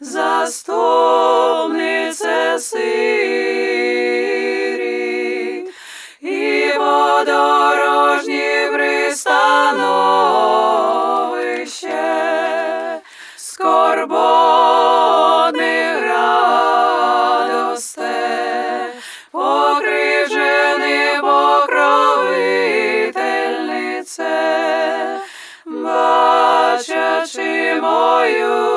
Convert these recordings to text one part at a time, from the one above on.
заступнице сирі, і подорожні пристановище, скорботних радосте, покривжене бачачи мою.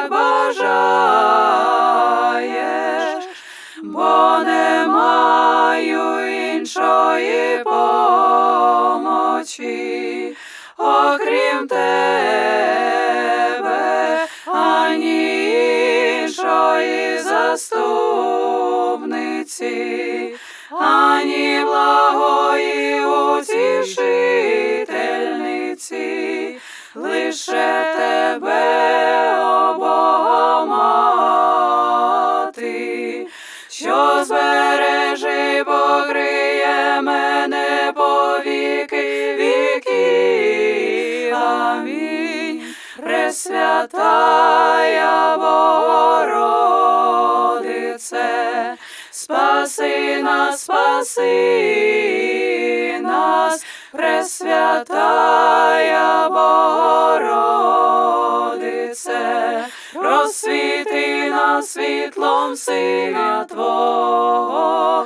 Як бажаєш, бо не маю іншої помочі, окрім тебе, ані іншої заступниці, що збереже, покриє мене по віки віки. Амінь. Пресвятая Богородице, спаси нас, спаси нас, Пресвятая Богородице, світлом сина Твого.